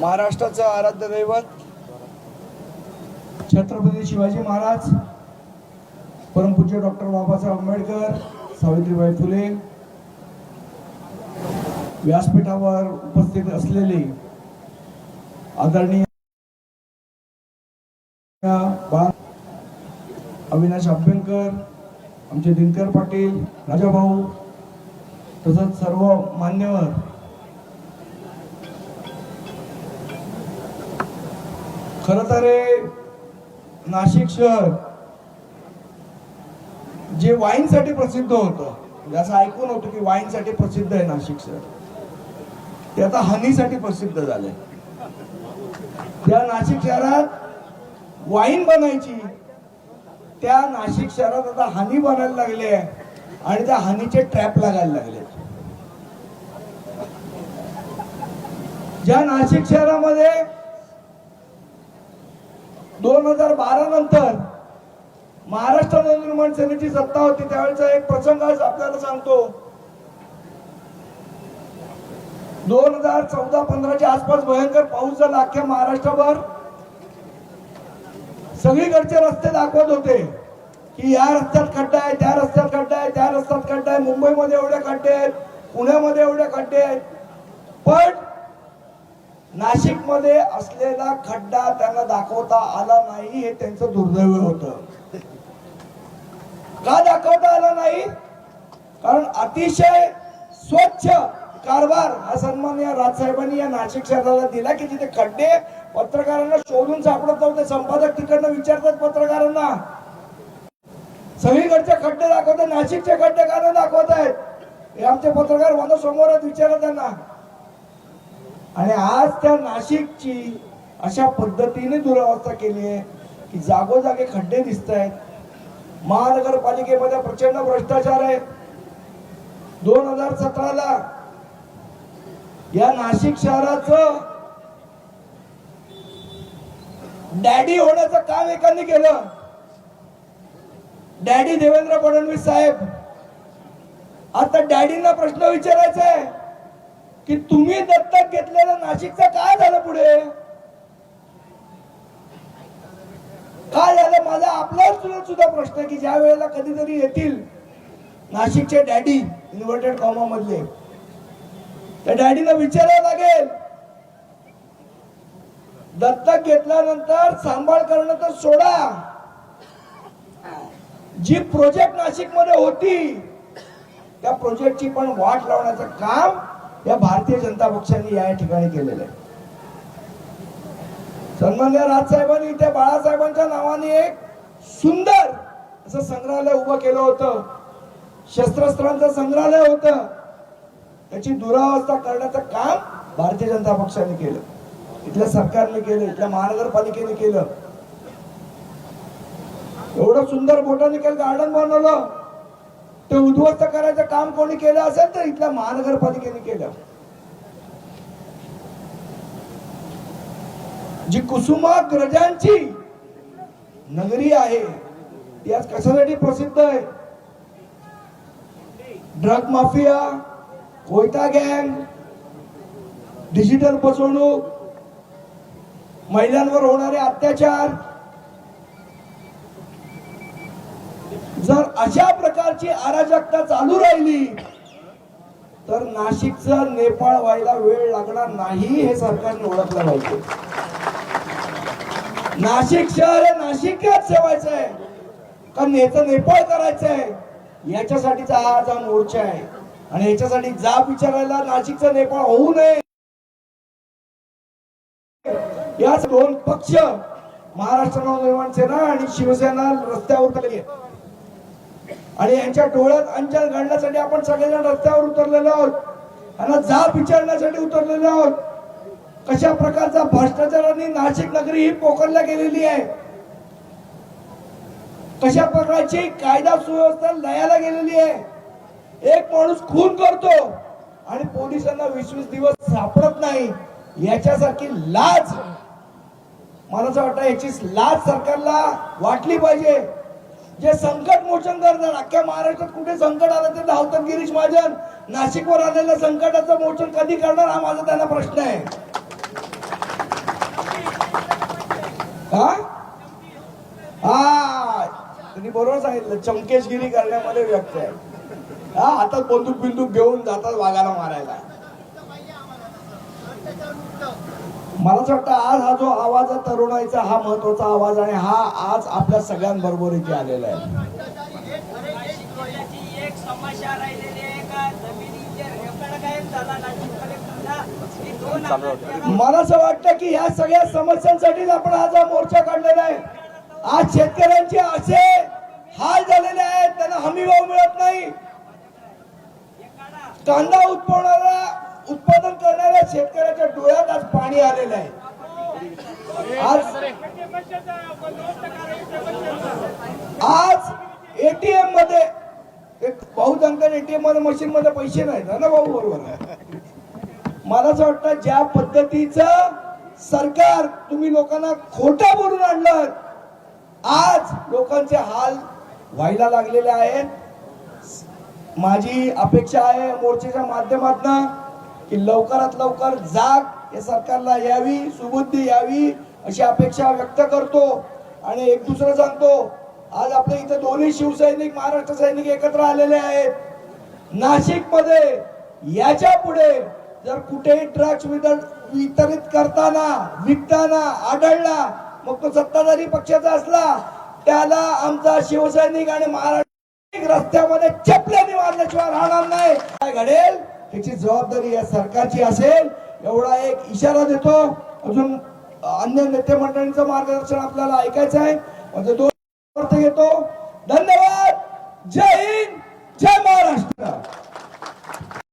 महाराष्ट्राचं आराध्य दैवत छत्रपती शिवाजी महाराज परमपूज्य डॉक्टर बाबासाहेब आंबेडकर सावित्रीबाई फुले व्यासपीठावर उपस्थित असलेले आदरणीय अविनाश अभ्यंकर आमचे दिनकर पाटील राजाभाऊ तसंच सर्व मान्यवर खर तर नाशिक शहर जे वाईनसाठी प्रसिद्ध होतं ज्याचं असं ऐकून होतं की वाईनसाठी प्रसिद्ध आहे नाशिक शहर. ते आता हनीसाठी प्रसिद्ध झालंय. त्या नाशिक शहरात वाईन बनायची त्या नाशिक शहरात आता हानी बनायला लागले आणि त्या हानीचे ट्रॅप लागायला लागले ज्या नाशिक शहरामध्ये दोन हजार बारा नंतर महाराष्ट्र नवनिर्माण सेनेची सत्ता होती. त्यावेळेचा एक प्रसंग आज आपल्याला सांगतो. दोन हजार चौदा पंधराच्या आसपास भयंकर पाऊस झाला अख्ख्या महाराष्ट्रभर. सगळीकडचे रस्ते दाखवत होते की या रस्त्यात खड्डा आहे त्या रस्त्यात खड्डा आहे त्या रस्त्यात खड्डा आहे. मुंबईमध्ये एवढे खड्डे आहेत पुण्यामध्ये एवढे खड्डे आहेत. पण नाशिकमध्ये असलेला खड्डा त्यांना दाखवता आला नाही हे त्यांचं दुर्दैव होत. का दाखवता आला नाही? कारण अतिशय स्वच्छ कारभार हा सन्मान या राजसाहेबांनी या नाशिक शहराला दिला की जिथे खड्डे पत्रकारांना शोधून सापडत नव्हते संपादक तिकडनं विचारतात पत्रकारांना. सगळीकडचे खड्डे दाखवतात नाशिकचे खड्डे का दाखवत आहेत हे आमचे पत्रकार मला समोरच विचारत त्यांना. आणि आज त्या नाशिकची अशा पद्धतीने दुरावस्था केली आहे की जागोजागे खड्डे दिसत आहेत महानगरपालिकेमध्ये प्रचंड भ्रष्टाचार आहे दोन हजार सतराला या नाशिक शहराचं डॅडी होण्याचं काम एकाने केलं. डॅडी देवेंद्र फडणवीस साहेब. आता डॅडींना प्रश्न विचारायचा आहे. की तुम्ही दत्तक घेतलेलं नाशिकचं काय झालं पुढे? काय झालं? माझा आपल्यावर सुद्धा सुद्धा प्रश्न आहे की ज्या वेळेला कधीतरी येतील नाशिकचे डॅडी इन्व्हर्टेड कॉमा मधले. त्या डॅडीला विचारावं लागेल. दत्तक घेतल्यानंतर सांभाळ करणं तर सोडा. जी प्रोजेक्ट नाशिकमध्ये होती त्या प्रोजेक्टची पण वाट लावण्याचं काम या भारतीय जनता पक्षाने या ठिकाणी केलेलं आहे. सन्मान्य राजसाहेबांनी इथे बाळासाहेबांच्या नावाने एक सुंदर असं संग्रहालय उभं केलं होतं. शस्त्रास्त्रांचं संग्रहालय होतं. त्याची दुरावस्था करण्याचं काम भारतीय जनता पक्षाने केलं. इथल्या सरकारने केलं इथल्या महानगरपालिकेने केलं. एवढं सुंदर बोटानिकल गार्डन बनवलं. ते उद्ध्वस्त करायचं काम कोणी केलं असेल तर इथल्या महानगरपालिकेने केलं. जी कुसुमाग्रजांची नगरी आहे ती आज कशासाठी प्रसिद्ध आहे? ड्रग माफिया कोयता गँग डिजिटल फसवणूक महिलांवर होणारे अत्याचार जर अशा प्रकारची अराजकता चालू राहिली तर नाशिकचा नेपाळ व्हायला वेळ लागणार नाही हे सरकारने ओळखलं पाहिजे. नाशिक शहर हे नाशिकच ठेवायचं आहे. कारण याचं नेपाळ करायचं आहे याच्यासाठीचा हा आज मोर्चा आहे. आणि याच्यासाठी जाब विचारायला नाशिकचा नेपाळ होऊ नये. याच दोन पक्ष महाराष्ट्र नवनिर्माण सेना आणि शिवसेना रस्त्यावर आहेत. आणि यांच्या डोळ्यात अंजन घालण्यासाठी आपण सगळेजण रस्त्यावर उतरलेलो आहोत. त्यांना जाब विचारण्यासाठी उतरलेलो आहोत. कशा प्रकारचा भ्रष्टाचाराने नाशिक नगरी ही पोखरल्या गेलेली आहे? कशा प्रकारची कायदा सुव्यवस्था लयाला गेलेली आहे? एक माणूस खून करतो आणि पोलिसांना वीस वीस दिवस सापडत नाही. याच्यासारखी लाज. मला असं वाटतं याची लाज सरकारला वाटली पाहिजे. जे संकट मोचन करतात अख्ख्या महाराष्ट्रात कुठे संकट आलं तर धावतात गिरीश महाजन. नाशिकवर आलेलं संकटाचं मोचन कधी करणार हा माझा त्यांना प्रश्न आहे. हा? तुम्ही बरोबर सांगितलं चमकेशगिरी करण्यामध्ये व्यक्त आहे. हा हातात बंदूक बिंदूक घेऊन जातात वाघाला मारायला. मला असं वाटतं आज हा जो आवाज आहे तरुणाईचा हा महत्त्वाचा आवाज आणि हा आज आपल्या सगळ्यांबरोबर इथे आलेला आहे. मला असं वाटतं की ह्या सगळ्या समस्यांसाठीच आपण आज हा मोर्चा काढलेला आहे आज शेतकऱ्यांचे असे हाल झालेले आहेत त्यांना हमी भाव मिळत नाही. कांदा पाणी आहे. आज आज एटीएममध्ये एक भाऊ सांगतात एटीएममध्ये मशीन मध्ये पैसे नाहीत ना भाऊ? बरोबर आहे. मला असं वाटतं ज्या पद्धतीचं सरकार तुम्ही लोकांना खोटा बोलून आणलं आज लोकांचे हाल व्हायला लागलेले आहेत. माझी अपेक्षा आहे मोर्चेच्या माध्यमातून की लवकरात लवकर जाग या सरकारला यावी सुबुद्धी यावी अशी अपेक्षा व्यक्त करतो. आणि एक दुसरं सांगतो आज आपल्या इथे दोन्ही शिवसैनिक महाराष्ट्र सैनिक एकत्र आलेले आहेत. नाशिकमध्ये याच्यापुढे जर कुठेही ड्रग्स वितरित करताना विकताना आढळला मग तो सत्ताधारी पक्षाचा असला त्याला आमचा शिवसैनिक आणि महाराष्ट्र रस्त्यामध्ये चपल्याने मारल्याशिवाय राहणार नाही. काय घडेल? याची जबाबदारी या सरकारची असेल. एवढा एक इशारा देतो. अजून अन्य नेते मंडळींचं मार्गदर्शन आपल्याला ऐकायचं आहे. म्हणजे दोन अर्थ घेतो. धन्यवाद. जय हिंद.